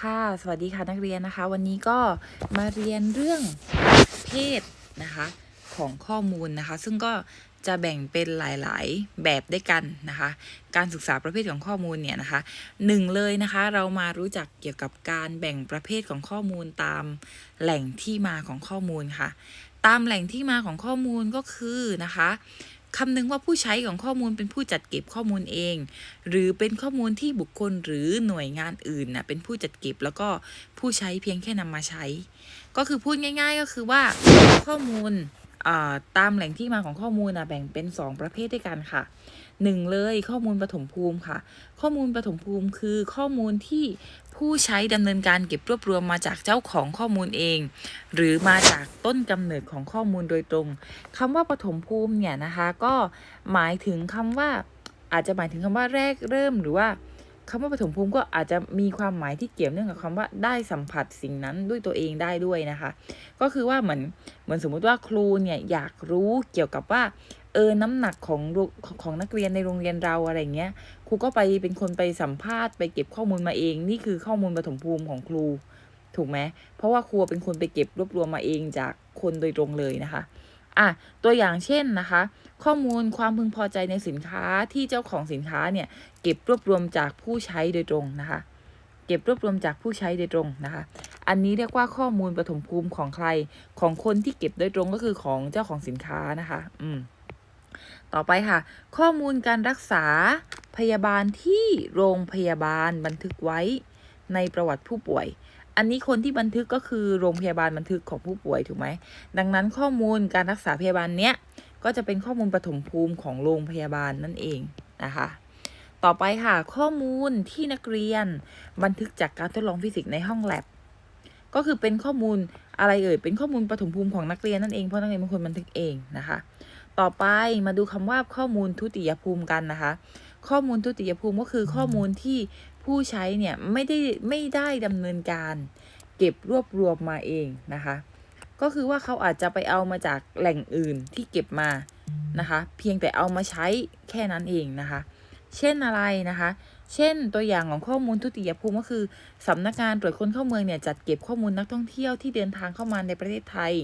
ค่ะ สวัสดีค่ะนักเรียนนะคะ วันนี้ก็มาเรียนเรื่องเพศนะคะ ของข้อมูลนะคะ ซึ่งก็จะแบ่งเป็นหลาย ๆ แบบด้วยกันนะคะ การศึกษาประเภทของข้อมูลเนี่ยนะคะหนึ่งเลยนะคะเรามารู้จักเกี่ยวกับการแบ่งประเภทของข้อมูลตามแหล่งที่มาของข้อมูลค่ะ ตามแหล่งที่มาของข้อมูลก็คือนะคะ คำนึงว่าผู้ใช้ของข้อมูลเป็นผู้จัดเก็บข้อมูลเอง หรือเป็นข้อมูลที่บุคคลหรือหน่วยงานอื่นน่ะเป็นผู้จัดเก็บแล้วก็ผู้ใช้เพียงแค่นำมาใช้ ก็คือพูดง่าย ๆ ก็คือว่าข้อมูลอ่าตามแหล่งที่มาของข้อมูลนะแบ่งเป็น 2 ประเภทด้วยกันค่ะ หนึ่งเลยข้อมูลปฐมภูมิค่ะ ข้อมูลปฐมภูมิคือข้อมูลที่ผู้ใช้ดำเนินการเก็บรวบรวมมาจากเจ้าของข้อมูลเอง หรือมาจากต้นกำเนิดของข้อมูลโดยตรงคำว่าปฐมภูมิเนี่ยนะคะก็หมายถึงคำว่าอาจจะหมายถึงคำว่าแรกเริ่มหรือว่าคำว่าปฐมภูมิก็อาจจะมีความหมายที่เกี่ยวเนื่องกับคำว่าได้สัมผัสสิ่งนั้นด้วยตัวเองได้ด้วยนะคะ ก็คือว่าเหมือนเหมือนสมมุติว่าครูเนี่ยอยากรู้เกี่ยวกับว่า เออน้ำหนักของโรงของนักเรียนในโรงเรียนเราอะไรเงี้ยครูก็ไปเป็นคนไปสัมภาษณ์ไปเก็บข้อมูลมาเอง นี่คือข้อมูลปฐมภูมิของครู ถูกไหมเพราะว่าครูเป็นคนไปเก็บรวบรวมมาเองจากคนโดยตรงเลยนะคะอะตัวอย่างเช่นนะคะ ข้อมูลความพึงพอใจในสินค้าที่เจ้าของสินค้าเนี่ยเก็บรวบรวมจากผู้ใช้โดยตรงนะคะเก็บรวบรวมจากผู้ใช้โดยตรงนะคะ อันนี้เรียกว่าข้อมูลปฐมภูมิของใครของคนที่เก็บโดยตรงก็คือของเจ้าของสินค้านะคะ อืม ต่อไปค่ะ ข้อมูลการรักษาพยาบาลที่โรงพยาบาลบันทึกไว้ในประวัติผู้ป่วย อันนี้คนที่บันทึกก็คือโรงพยาบาลบันทึกของผู้ป่วยถูกไหม ดังนั้นข้อมูลการรักษาพยาบาลเนี้ยก็จะเป็นข้อมูลปฐมภูมิของโรงพยาบาลนั่นเองนะคะ ต่อไปค่ะ ข้อมูลที่นักเรียนบันทึกจากการทดลองฟิสิกส์ในห้องแลบก็คือเป็นข้อมูลอะไรเอ่ย เป็นข้อมูลปฐมภูมิของนักเรียนนั่นเอง เพราะนักเรียนเป็นคนบันทึกเองนะคะ ต่อไปมาดูคำว่าข้อมูลทุติยภูมิกันนะคะ ข้อมูลทุติยภูมิก็คือข้อมูลที่ผู้ใช้เนี่ยไม่ได้ไม่ได้ดำเนินการ เก็บรวบรวมมาเองนะคะ ก็คือว่าเขาอาจจะไปเอามาจากแหล่งอื่นที่เก็บมานะคะ เพียงแต่เอามาใช้แค่นั้นเองนะคะ เช่นอะไรนะคะ เช่นตัวอย่างของข้อมูลทุติยภูมิก็คือสำนักงานตรวจคนเข้าเมืองเนี่ยจัดเก็บข้อมูลนักท่องเที่ยวที่เดินทางเข้ามาในประเทศไทย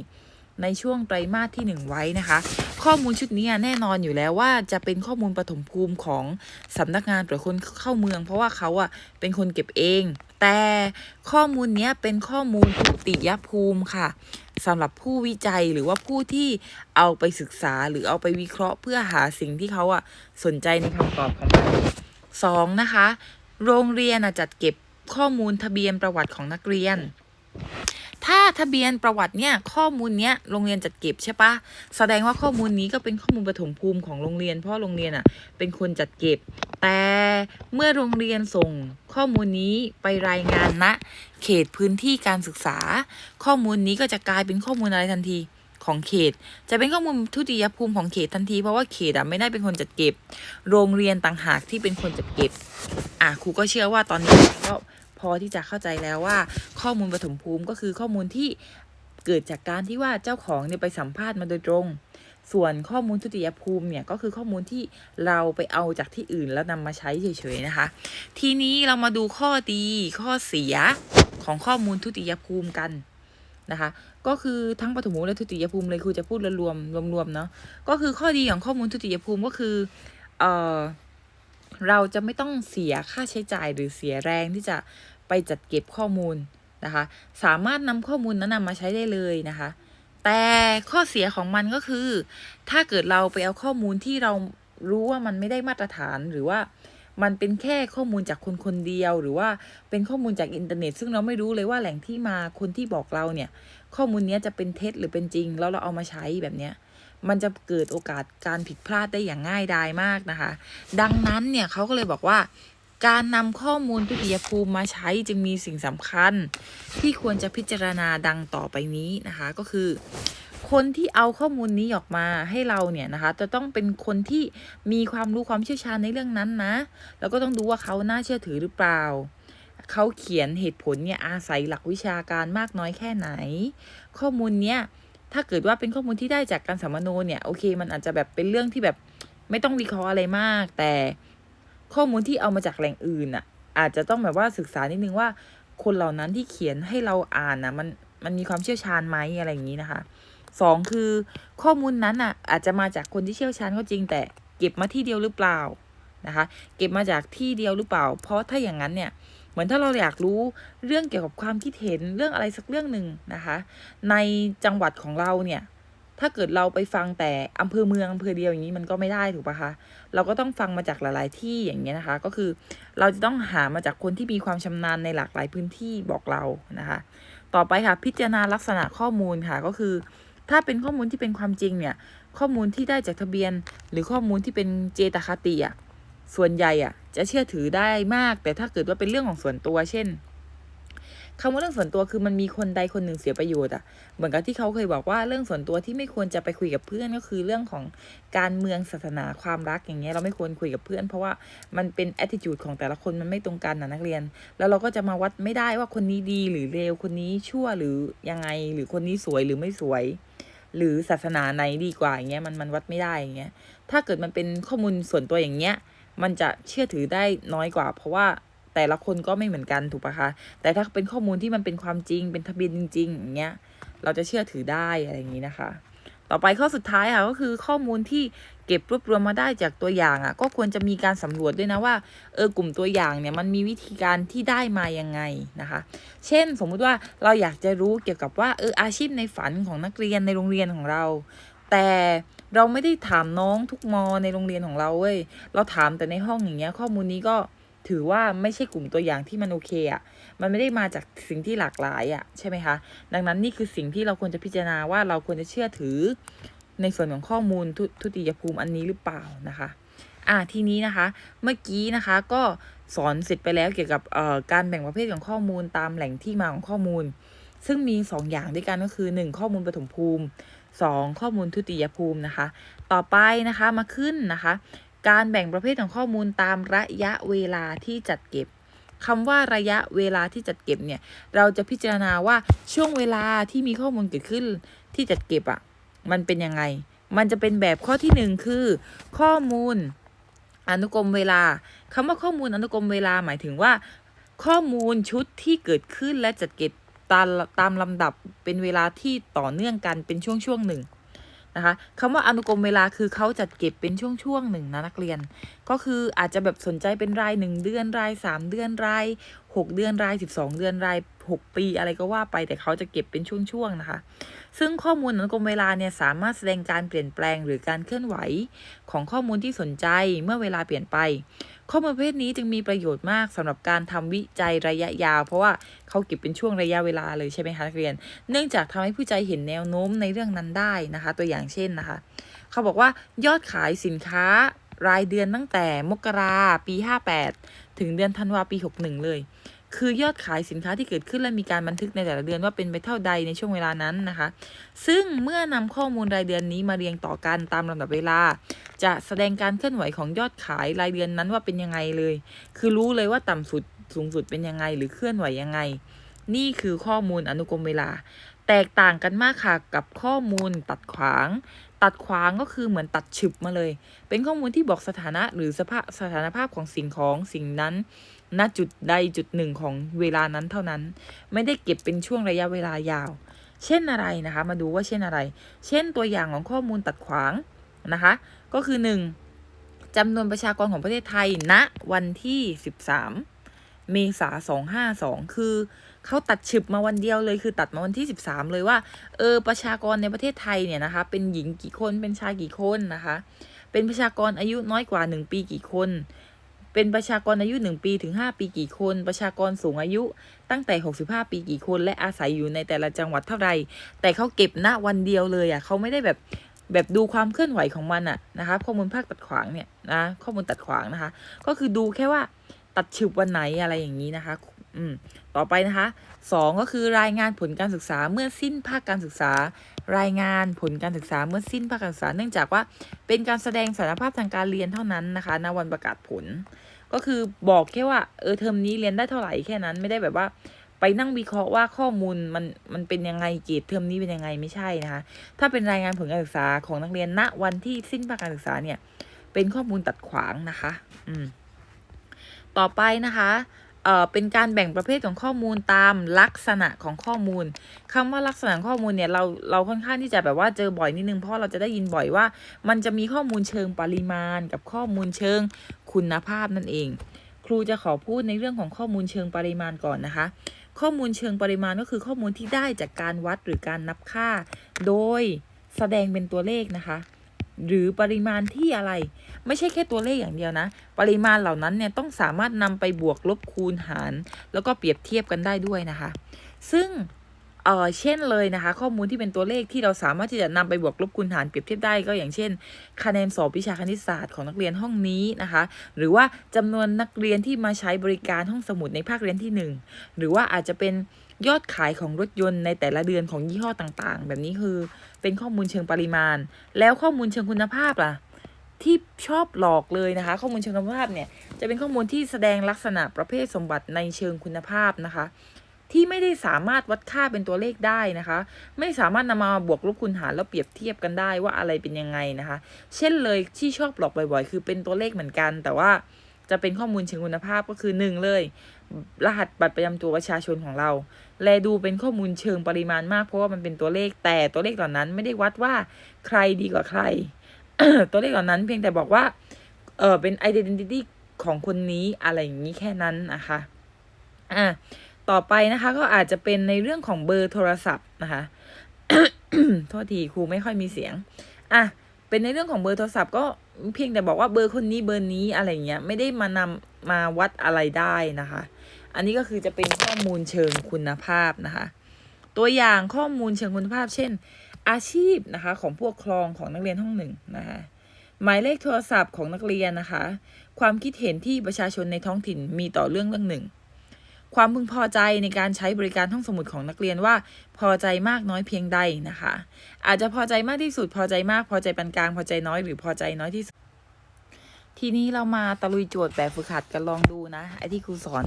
ในช่วงไตรมาสที่ 1 ไว้นะคะ ข้อมูลชุดนี้แน่นอนอยู่แล้วว่าจะเป็นข้อมูลปฐมภูมิของสำนักงานตรวจคนเข้าเมือง เพราะว่าเขาอะเป็นคนเก็บเอง แต่ข้อมูลนี้เป็นข้อมูลทุติยภูมิค่ะสำหรับผู้วิจัยหรือว่าผู้ที่เอาไปศึกษาหรือเอาไปวิเคราะห์เพื่อหาสิ่งที่เขาอะสนใจในคำตอบของมันสองนะคะ โรงเรียนจัดเก็บข้อมูลทะเบียนประวัติของนักเรียน ถ้าทะเบียนประวัติเนี่ยข้อมูลเนี้ยโรงเรียนจัดเก็บใช่ปะแสดงว่าข้อมูลนี้ก็เป็นข้อมูลปฐมภูมิของโรงเรียน เพราะโรงเรียนอะเป็นคนจัดเก็บ แต่เมื่อโรงเรียนส่งข้อมูลนี้ไปรายงานณเขตพื้นที่การศึกษา ข้อมูลนี้ก็จะกลายเป็นข้อมูลอะไรทันทีของเขต จะเป็นข้อมูลทุติยภูมิของเขตทันที เพราะว่าเขตอะไม่ได้เป็นคนจัดเก็บ โรงเรียนต่างหากที่เป็นคนจัดเก็บ อะครูก็เชื่อว่าตอนนี้ก็ พอที่จะเข้าใจแล้วว่า ข้อมูลปฐมภูมิก็คือข้อมูลที่เกิดจากการที่ว่าเจ้าของเนี่ยไปสัมภาษณ์มาโดยตรง ส่วนข้อมูลทุติยภูมิเนี่ยก็คือข้อมูลที่เราไปเอาจากที่อื่นแล้วนำมาใช้เฉยๆนะคะ ทีนี้เรามาดูข้อดีข้อเสียของข้อมูลทุติยภูมิกันนะคะ ก็คือทั้งปฐมภูมิและทุติยภูมิเลยครูจะพูดรวมๆรวมๆเนาะ ก็คือข้อดีของข้อมูลทุติยภูมิก็คือ เอ่อเราจะไม่ต้องเสียค่าใช้จ่ายหรือเสียแรงที่จะ ไปจัดเก็บข้อมูลนะคะ สามารถนำข้อมูลนั้นนำมาใช้ได้เลยนะคะ แต่ข้อเสียของมันก็คือ ถ้าเกิดเราไปเอาข้อมูลที่เรารู้ว่ามันไม่ได้มาตรฐานหรือว่ามันเป็นแค่ข้อมูลจากคนคนเดียว หรือว่าเป็นข้อมูลจากอินเทอร์เน็ต ซึ่งเราไม่รู้เลยว่าแหล่งที่มาคนที่บอกเราเนี่ย ข้อมูลนี้จะเป็นเท็จหรือเป็นจริง แล้วเราเอามาใช้แบบเนี้ยมันจะเกิดโอกาสการผิดพลาดได้อย่างง่ายดายมากนะคะ ดังนั้นเนี่ยเขาก็เลยบอกว่า การนำข้อมูลทุติยภูมิมาใช้จึงมีสิ่งสำคัญ ที่ควรจะพิจารณาดังต่อไปนี้นะคะก็คือ คนที่เอาข้อมูลนี้ออกมาให้เราเนี่ยนะคะ จะต้องเป็นคนที่มีความรู้ความเชี่ยวชาญในเรื่องนั้นนะแล้วก็ต้องดูว่าเขาน่าเชื่อถือหรือเปล่าเขาเขียนเหตุผลเนี่ยอาศัยหลักวิชาการมากน้อยแค่ไหน ข้อมูลเนี้ยถ้าเกิดว่าเป็นข้อมูลที่ได้จากการสัมมโนเนี่ยโอเค มันอาจจะแบบเป็นเรื่องที่แบบไม่ต้องวิเคราะห์อะไรมาก แต่ ข้อมูลที่เอามาจากแหล่งอื่นอะ อาจจะต้องแบบว่าศึกษานิดนึงว่า คนเหล่านั้นที่เขียนให้เราอ่านนะมันมันมีความเชี่ยวชาญไหมอะไรอย่างนี้นะคะสองคือข้อมูลนั้นอะ อาจจะมาจากคนที่เชี่ยวชาญก็จริง แต่เก็บมาที่เดียวหรือเปล่านะคะ เก็บมาจากที่เดียวหรือเปล่า เพราะถ้าอย่างนั้นเนี่ยเหมือนถ้าเราอยากรู้เรื่องเกี่ยวกับความคิดเห็นเรื่องอะไรสักเรื่องหนึ่งนะคะ ในจังหวัดของเราเนี่ย ถ้าเกิดเราไปฟังแต่อำเภอเมืองอำเภอเดียวอย่างนี้มันก็ไม่ได้ถูกปะคะ เราก็ต้องฟังมาจากหลาย ๆ ที่อย่างเงี้ยนะคะ ก็คือเราจะต้องหามาจากคนที่มีความชำนาญในหลากหลายพื้นที่บอกเรานะคะ ต่อไปค่ะ พิจารณาลักษณะข้อมูลค่ะก็คือ ถ้าเป็นข้อมูลที่เป็นความจริงเนี่ย ข้อมูลที่ได้จากทะเบียน หรือข้อมูลที่เป็นเจตคติอะส่วนใหญ่อะจะเชื่อถือได้มาก แต่ถ้าเกิดว่าเป็นเรื่องของส่วนตัว เช่น คำว่าเรื่องส่วนตัวคือมันมีคนใดคนหนึ่งเสียประโยชน์อะเหมือนกับที่เขาเคยบอกว่าเรื่องส่วนตัวที่ไม่ควรจะไปคุยกับเพื่อนก็คือเรื่องของการเมืองศาสนาความรักอย่างเงี้ยเราไม่ควรคุยกับเพื่อน เพราะว่ามันเป็น attitude ของแต่ละคนมันไม่ตรงกันนะนักเรียน แล้วเราก็จะมาวัดไม่ได้ว่าคนนี้ดีหรือเลวคนนี้ชั่วหรือยังไงหรือคนนี้สวยหรือไม่สวย หรือศาสนาไหนดีกว่าอย่างเงี้ยมันมันวัดไม่ได้อย่างเงี้ยถ้าเกิดมันเป็นข้อมูลส่วนตัวอย่างเงี้ยมันจะเชื่อถือได้น้อยกว่า เพราะว่า แต่ละคนก็ไม่เหมือนกันถูกปะคะ แต่ถ้าเป็นข้อมูลที่มันเป็นความจริง เป็นทะเบียนจริงๆอย่างเงี้ย เราจะเชื่อถือได้อะไรอย่างนี้นะคะ ต่อไปข้อสุดท้ายค่ะก็คือข้อมูลที่เก็บรวบรวมมาได้จากตัวอย่างอะ ก็ควรจะมีการสำรวจด้วยนะว่าเออกลุ่มตัวอย่างเนี่ยมันมีวิธีการที่ได้มายังไงนะคะ เช่นสมมุติว่าเราอยากจะรู้เกี่ยวกับว่าเอออาชีพในฝันของนักเรียนในโรงเรียนของเรา แต่เราไม่ได้ถามน้องทุกมอในโรงเรียนของเราเว้ยเราถามแต่ในห้องอย่างเงี้ยข้อมูลนี้ก็ ถือว่าไม่ใช่กลุ่มตัวอย่างที่มันโอเคอะ่ะ มันไม่ได้มาจากสิ่งที่หลากหลายอะ่ะใช่ไหมคะ ดังนั้นนี่คือสิ่งที่เราควรจะพิจารณาว่าเราควรจะเชื่อถือในส่วนของข้อมูลทุทุติยภูมิอันนี้หรือเปล่านะคะอ่าทีนี้นะคะ เมื่อกี้นะคะก็สอนเสร็จไปแล้วเกี่ยวกับเอ่อการแบ่งประเภทของข้อมูลตามแหล่งที่มาของข้อมูล ซึ่งมี 2 อย่างด้วยกันก็คือ 1 ข้อมูลปฐมภูมิ 2 ข้อมูลทุติยภูมินะคะ ต่อไปนะคะมาขึ้นนะคะ การแบ่งประเภทของข้อมูลตามระยะเวลาที่จัดเก็บคำว่าระยะเวลาที่จัดเก็บเนี่ย เราจะพิจารณาว่าช่วงเวลาที่มีข้อมูลเกิดขึ้นที่จัดเก็บอะ่ะ มันเป็นยังไง มันจะเป็นแบบข้อที่หนึ่งคือ ข้อมูลอนุกรมเวลาคำว่าข้อมูลอนุกรมเวลาหมายถึงว่า ข้อมูลชุดที่เกิดขึ้นและจัดเก็บตามตามลำดับเป็นเวลาที่ต่อเนื่องกันเป็นช่วงช่วงหนึ่ง นะคะคำว่าอนุกรมเวลาคือเขาจัดเก็บเป็นช่วงช่วงหนึ่งนะนักเรียน ก็คืออาจจะแบบสนใจเป็นรายหนึ่งเดือนรายสามเดือนรายหกเดือนรายสิบสองเดือนรายหกปีอะไรก็ว่าไปแต่เขาจะเก็บเป็นช่วงๆนะคะ ซึ่งข้อมูลอนุกรมเวลาเนี่ยสามารถแสดงการเปลี่ยนแปลงหรือการเคลื่อนไหว ของข้อมูลที่สนใจเมื่อเวลาเปลี่ยนไป ข้อมูลประเภทนี้จึงมีประโยชน์มากสำหรับการทำวิจัยระยะยาว เพราะว่าเขาเก็บเป็นช่วงระยะเวลาเลยใช่ไหมคะนักเรียน เนื่องจากทำให้ผู้ใจเห็นแนวโน้มในเรื่องนั้นได้นะคะ ตัวอย่างเช่นนะคะ เขาบอกว่ายอดขายสินค้ารายเดือนตั้งแต่มกราปี 58 ถึงเดือนธันวาปี 61 เลย คือยอดขายสินค้าที่เกิดขึ้นและมีการบันทึกในแต่ละเดือนว่าเป็นไปเท่าใดในช่วงเวลานั้นนะคะ ซึ่งเมื่อนำข้อมูลรายเดือนนี้มาเรียงต่อกันตามลำดับเวลา จะแสดงการเคลื่อนไหวของยอดขายรายเดือนนั้นว่าเป็นยังไงเลย คือรู้เลยว่าต่ำสุดสูงสุดเป็นยังไงหรือเคลื่อนไหวยังไง นี่คือข้อมูลอนุกรมเวลา แตกต่างกันมากค่ะกับข้อมูลตัดขวาง ตัดขวางก็คือเหมือนตัดฉึบมาเลย เป็นข้อมูลที่บอกสถานะหรือสภาพสถานภาพของสิ่งของสิ่งนั้น ณ จุดใดจุดหนึ่งของเวลานั้นเท่านั้น ไม่ได้เก็บเป็นช่วงระยะเวลายาว เช่นอะไรนะคะ มาดูว่าเช่นอะไร เช่นตัวอย่างของข้อมูลตัดขวางนะคะ ก็คือ 1. จำนวนประชากรของประเทศไทยณวันที่ 13 เมษา252 คือ เขาตัดฉึบมาวันเดียวเลยคือตัดมาวันที่ 13 เลยว่า เออประชากรในประเทศไทยเนี่ยนะคะ เป็นหญิงกี่คนเป็นชายกี่คนนะคะ เป็นประชากรอายุน้อยกว่า 1 ปีกี่คน เป็นประชากรอายุ 1 ปีถึง 5 ปีกี่คน ประชากรสูงอายุตั้งแต่ 65 ปีกี่คน และอาศัยอยู่ในแต่ละจังหวัดเท่าไหร่แต่เขาเก็บณวันเดียวเลยอะเขาไม่ได้แบบแบบดูความเคลื่อนไหวของมันอะนะคะข้อมูลภาคตัดขวางเนี่ยนะข้อมูลตัดขวางนะคะ ก็คือดูแค่ว่าตัดฉึบวันไหนอะไรอย่างนี้นะคะ อืมต่อไปนะคะสองก็คือรายงานผลการศึกษาเมื่อสิ้นภาคการศึกษา รายงานผลการศึกษาเมื่อสิ้นภาคการศึกษา เนื่องจากว่าเป็นการแสดงศักยภาพทางการเรียนเท่านั้นนะคะณวันประกาศผล ก็คือบอกแค่ว่าเออเทอมนี้เรียนได้เท่าไหร่แค่นั้นไม่ได้แบบว่าไปนั่งวิเคราะห์ว่าข้อมูลมันมันเป็นยังไงเกรดเทอมนี้เป็นยังไงไม่ใช่นะคะ ถ้าเป็นรายงานผลการศึกษาของนักเรียนณวันที่สิ้นภาคการศึกษาเนี่ย เป็นข้อมูลตัดขวางนะคะ อืมต่อไปนะคะ เอ่อเป็นการแบ่งประเภทของข้อมูลตามลักษณะของข้อมูลคำว่าลักษณะข้อมูลเนี่ยเราเราค่อนข้างที่จะแบบว่าเจอบ่อยนิดนึงเพราะเราจะได้ยินบ่อยว่า มันจะมีข้อมูลเชิงปริมาณ กับข้อมูลเชิงคุณภาพนั่นเอง ครูจะขอพูดในเรื่องของข้อมูลเชิงปริมาณก่อนนะคะ ข้อมูลเชิงปริมาณก็คือข้อมูลที่ได้จากการวัดหรือการนับค่า โดยแสดงเป็นตัวเลขนะคะ หรือปริมาณที่อะไร ไม่ใช่แค่ตัวเลขอย่างเดียวนะ ปริมาณเหล่านั้นเนี่ยต้องสามารถนำไปบวกลบคูณหาร แล้วก็เปรียบเทียบกันได้ด้วยนะคะ ซึ่งเออเช่นเลยนะคะ ข้อมูลที่เป็นตัวเลขที่เราสามารถที่จะนำไปบวกลบคูณหารเปรียบเทียบได้ก็อย่างเช่น คะแนนสอบวิชาคณิตศาสตร์ของนักเรียนห้องนี้นะคะ หรือว่าจำนวนนักเรียนที่มาใช้บริการห้องสมุดในภาคเรียนที่หนึ่งหรือว่าอาจจะเป็น ยอดขายของรถยนต์ในแต่ละเดือนของยี่ห้อต่างๆ แบบนี้คือเป็นข้อมูลเชิงปริมาณ แล้วข้อมูลเชิงคุณภาพล่ะ ที่ชอบหลอกเลยนะคะ ข้อมูลเชิงคุณภาพเนี่ยจะเป็นข้อมูลที่แสดงลักษณะประเภทสมบัติในเชิงคุณภาพนะคะ ที่ไม่ได้สามารถวัดค่าเป็นตัวเลขได้นะคะ ไม่สามารถนำมาบวกลบคูณหารแล้วเปรียบเทียบกันได้ว่าอะไรเป็นยังไงนะคะ เช่นเลยที่ชอบหลอกบ่อยๆ คือเป็นตัวเลขเหมือนกัน แต่ว่าจะเป็นข้อมูลเชิงคุณภาพก็คือหนึ่งเลย รหัสบัตรประจำตัวประชาชนของเรา แลดูเป็นข้อมูลเชิงปริมาณมากเพราะว่ามันเป็นตัวเลขแต่ตัวเลขเหล่านั้นไม่ได้วัดว่าใครดีกว่าใคร ตัวเลขเหล่านั้นเพียงแต่บอกว่าเออเป็น identity ของคนนี้อะไรอย่างนี้แค่นั้นนะคะอะต่อไปนะคะก็อาจจะเป็นในเรื่องของเบอร์โทรศัพท์นะคะโทษทีครูไม่ค่อยมีเสียงอะเป็นในเรื่องของเบอร์โทรศัพท์ก็เพียงแต่บอกว่าเบอร์คนนี้เบอร์นี้อะไรเงี้ยไม่ได้มานำมาวัดอะไรได้นะคะ อันนี้ก็คือจะเป็นข้อมูลเชิงคุณภาพนะคะ ตัวอย่างข้อมูลเชิงคุณภาพ เช่น อาชีพนะคะของผู้ปกครองของนักเรียนห้องหนึ่งนะคะหมายเลขโทรศัพท์ของนักเรียนนะคะ ความคิดเห็นที่ประชาชนในท้องถิ่นมีต่อเรื่องเรื่องหนึ่ง ความพึงพอใจในการใช้บริการห้องสมุดของนักเรียนว่า พอใจมากน้อยเพียงใดนะคะ อาจจะพอใจมากที่สุดพอใจมากพอใจปานกลางพอใจน้อยหรือพอใจน้อยที่สุด ทีนี้เรามาตะลุยโจทย์แบบฝึกหัดกันลองดูนะ ไอที่ครูสอน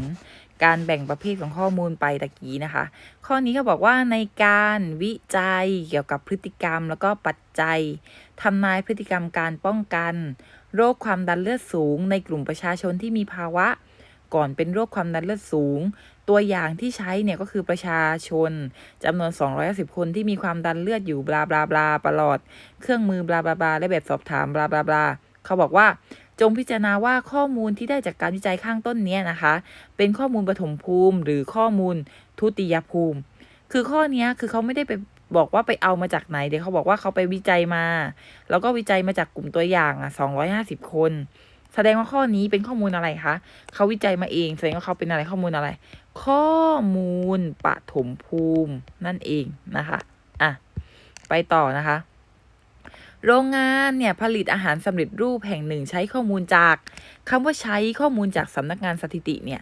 การแบ่งประเภทของข้อมูลไปตะกี้นะคะ ข้อนี้เขาบอกว่าในการวิจัยเกี่ยวกับพฤติกรรมแล้วก็ปัจจัยทำนายพฤติกรรมการป้องกัน โรคความดันเลือดสูง ในกลุ่มประชาชนที่มีภาวะ ก่อนเป็นโรคความดันเลือดสูง ตัวอย่างที่ใช้เนี่ยก็คือประชาชนจำนวน210คนที่มีความดันเลือดอยู่บลาบลาบลาตลอด เครื่องมือบลาบลาบลาและแบบสอบถามบลาบลาบลาเขาบอกว่า จงพิจารณาว่าข้อมูลที่ได้จากการวิจัยข้างต้นเนี้ยนะคะ เป็นข้อมูลปฐมภูมิ หรือข้อมูลทุติยภูมิ คือข้อนี้คือเขาไม่ได้ไปบอกว่าไปเอามาจากไหน เดี๋ยวเขาบอกว่าเขาไปวิจัยมา แล้วก็วิจัยมาจากกลุ่มตัวอย่างอะ250คน แสดงว่าข้อนี้เป็นข้อมูลอะไรคะเขาวิจัยมาเอง แสดงว่าเขาเป็นอะไรข้อมูลอะไร ข้อมูลปฐมภูมินั่นเองนะคะ อะ ไปต่อนะคะ โรงงานเนี่ยผลิตอาหารสำเร็จรูปแห่งหนึ่งใช้ข้อมูลจากคำว่าใช้ข้อมูลจากสำนักงานสถิติเนี่ย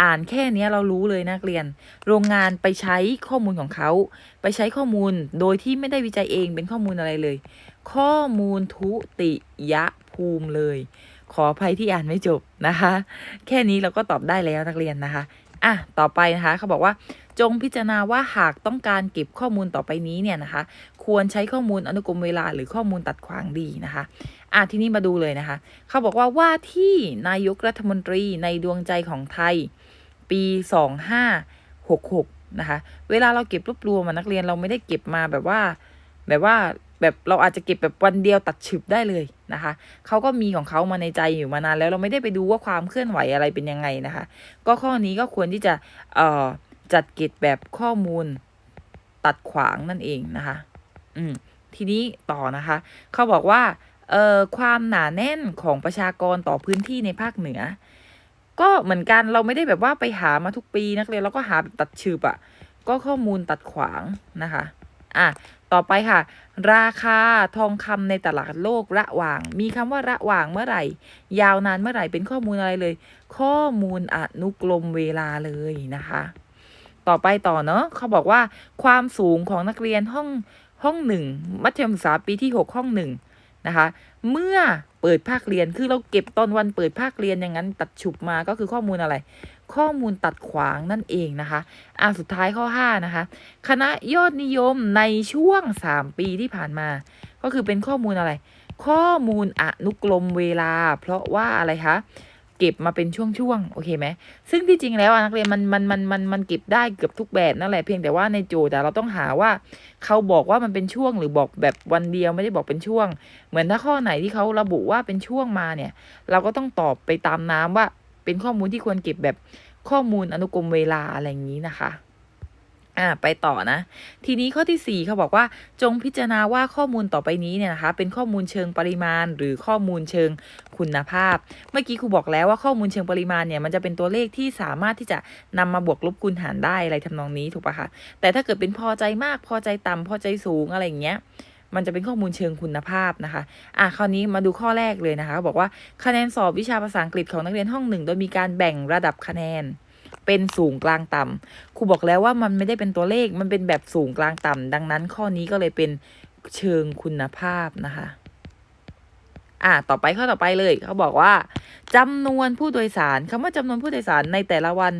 อ่านแค่เนี้ยเรารู้เลยนักเรียน โรงงานไปใช้ข้อมูลของเขา ไปใช้ข้อมูลโดยที่ไม่ได้วิจัยเองเป็นข้อมูลอะไรเลย ข้อมูลทุติยภูมิเลย ขออภัยที่อ่านไม่จบนะคะ แค่นี้เราก็ตอบได้แล้วนักเรียนนะคะ อะต่อไปนะคะเขาบอกว่าจงพิจารณาว่าหากต้องการเก็บข้อมูลต่อไปนี้เนี่ยนะคะ ควรใช้ข้อมูลอนุกรมเวลาหรือข้อมูลตัดขวางดีนะคะอะทีนี้มาดูเลยนะคะ เขาบอกว่าว่าที่นายกรัฐมนตรีในดวงใจของไทย ปี 2566นะคะ เวลาเราเก็บรวบรวมอะนักเรียนเราไม่ได้เก็บมาแบบว่าแบบว่า แบบเราอาจจะเก็บแบบวันเดียวตัดฉึบได้เลยนะคะเขาก็มีของเขามาในใจอยู่มานานแล้วเราไม่ได้ไปดูว่าความเคลื่อนไหวอะไรเป็นยังไงนะคะ ก็ข้อนี้ก็ควรที่จะเอ่อจัดเก็บแบบข้อมูลตัดขวางนั่นเองนะคะ อืม ทีนี้ต่อนะคะ เขาบอกว่า เอ่อ ความหนาแน่นของประชากรต่อพื้นที่ในภาคเหนือ ก็เหมือนกันเราไม่ได้แบบว่าไปหามาทุกปีนักเรียนเราก็หาแบบตัดฉึบอะ่ะก็ข้อมูลตัดขวางนะคะ อะ ต่อไปค่ะ ราคาทองคำในตลาดโลกระหว่าง มีคำว่าระหว่างเมื่อไหร่ ยาวนานเมื่อไหร่เป็นข้อมูลอะไรเลย ข้อมูลอนุกรมเวลาเลยนะคะ ต่อไปต่อเนาะเขาบอกว่า ความสูงของนักเรียนห้องห้องหนึ่งมัธยมศึกษาปีที่หกห้องหนึ่งนะคะ เมื่อเปิดภาคเรียนคือเราเก็บตอนวันเปิดภาคเรียนอย่างนั้นตัดฉุบมาก็คือข้อมูลอะไร ข้อมูลตัดขวางนั่นเองนะคะ อ่าสุดท้ายข้อ 5 นะคะ คณะยอดนิยมในช่วง 3 ปีที่ผ่านมา ก็คือเป็นข้อมูลอะไร ข้อมูลอนุกรมเวลา เพราะว่าอะไรคะเก็บมาเป็นช่วงๆ โอเคไหม ซึ่งที่จริงแล้วนักเรียนมันมันมันมันมันเก็บได้เกือบทุกแบบนั่นแหละเพียงแต่ว่าในโจทย์เราต้องหาว่า เขาบอกว่ามันเป็นช่วงหรือบอกแบบวันเดียวไม่ได้บอกเป็นช่วง เหมือนถ้าข้อไหนที่เขาระบุว่าเป็นช่วงมาเนี่ย เราก็ต้องตอบไปตามน้ำว่า เป็นข้อมูลที่ควรเก็บแบบข้อมูลอนุกรมเวลาอะไรอย่างนี้นะคะอ่าไปต่อนะ ทีนี้ข้อที่ 4 เขาบอกว่าจงพิจารณาว่าข้อมูลต่อไปนี้เนี่ยนะคะ เป็นข้อมูลเชิงปริมาณ หรือข้อมูลเชิงคุณภาพ เมื่อกี้ครูบอกแล้วว่าข้อมูลเชิงปริมาณเนี่ยมันจะเป็นตัวเลขที่สามารถที่จะนำมาบวกลบคูณหารได้อะไรทำนองนี้ถูกปะคะแต่ถ้าเกิดเป็นพอใจมากพอใจต่ำพอใจสูงอะไรอย่างเงี้ย มันจะเป็นข้อมูลเชิงคุณภาพนะคะ อะคราวนี้มาดูข้อแรกเลยนะคะบอกว่าคะแนนสอบวิชาภาษาอังกฤษของนักเรียนห้องหนึ่งโดยมีการแบ่งระดับคะแนน เป็นสูงกลางต่ำครูบอกแล้วว่ามันไม่ได้เป็นตัวเลขมันเป็นแบบสูงกลางต่ำดังนั้นข้อนี้ก็เลยเป็นเชิงคุณภาพนะคะอะต่อไปข้อต่อไปเลยเขาบอกว่าจำนวนผู้โดยสารคำว่าจำนวนผู้โดยสารในแต่ละวัน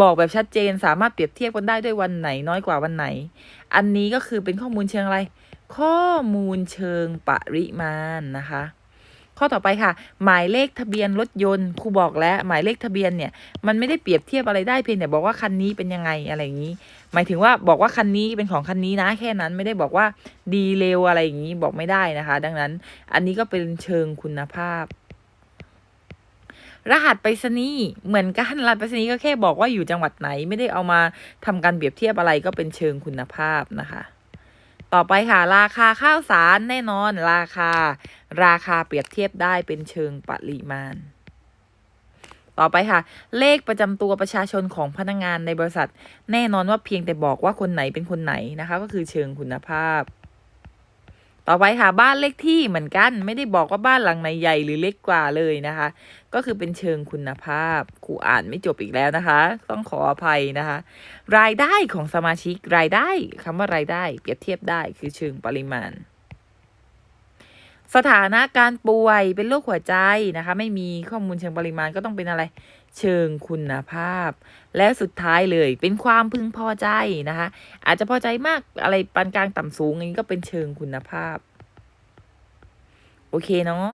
บอกแบบชัดเจนสามารถเปรียบเทียบกันได้ด้วยวันไหนน้อยกว่าวันไหน อันนี้ก็คือเป็นข้อมูลเชิงอะไร ข้อมูลเชิงปริมาณนะคะ ข้อต่อไปค่ะ หมายเลขทะเบียนรถยนต์ครูบอกแล้วหมายเลขทะเบียนเนี่ย มันไม่ได้เปรียบเทียบอะไรได้เพียงแต่บอกว่าคันนี้เป็นยังไงอะไรอย่างนี้ หมายถึงว่าบอกว่าคันนี้เป็นของคันนี้นะแค่นั้นไม่ได้บอกว่าดีเร็วอะไรอย่างนี้บอกไม่ได้นะคะ ดังนั้นอันนี้ก็เป็นเชิงคุณภาพรหัสไปรษณีย์เหมือนกันรหัสไปรษณีย์ก็แค่บอกว่าอยู่จังหวัดไหน ไม่ได้เอามาทำการเปรียบเทียบอะไรก็เป็นเชิงคุณภาพนะคะ ต่อไปค่ะ ราคาข้าวสารแน่นอนราคา ราคาเปรียบเทียบได้เป็นเชิงปริมาณ ต่อไปค่ะ เลขประจำตัวประชาชนของพนักงงานในบริษัท แน่นอนว่าเพียงแต่บอกว่าคนไหนเป็นคนไหนนะคะ ก็คือเชิงคุณภาพ ต่อไปค่ะบ้านเลขที่เหมือนกัน ไม่ได้บอกว่าบ้านหลังไหนใหญ่หรือเล็กกว่าเลยนะคะ ก็คือเป็นเชิงคุณภาพครูอ่านไม่จบอีกแล้วนะคะ ต้องขออภัยนะคะ รายได้ของสมาชิกรายได้คำว่ารายได้ เปรียบเทียบได้คือเชิงปริมาณ สถานะการป่วยเป็นโรคหัวใจนะคะ ไม่มีข้อมูลเชิงปริมาณก็ต้องเป็นอะไร เชิงคุณภาพ และสุดท้ายเลยเป็นความพึงพอใจนะคะ อาจจะพอใจมากอะไรปานกลางต่ำสูงอันนี้ก็เป็นเชิงคุณภาพ โอเคเนาะ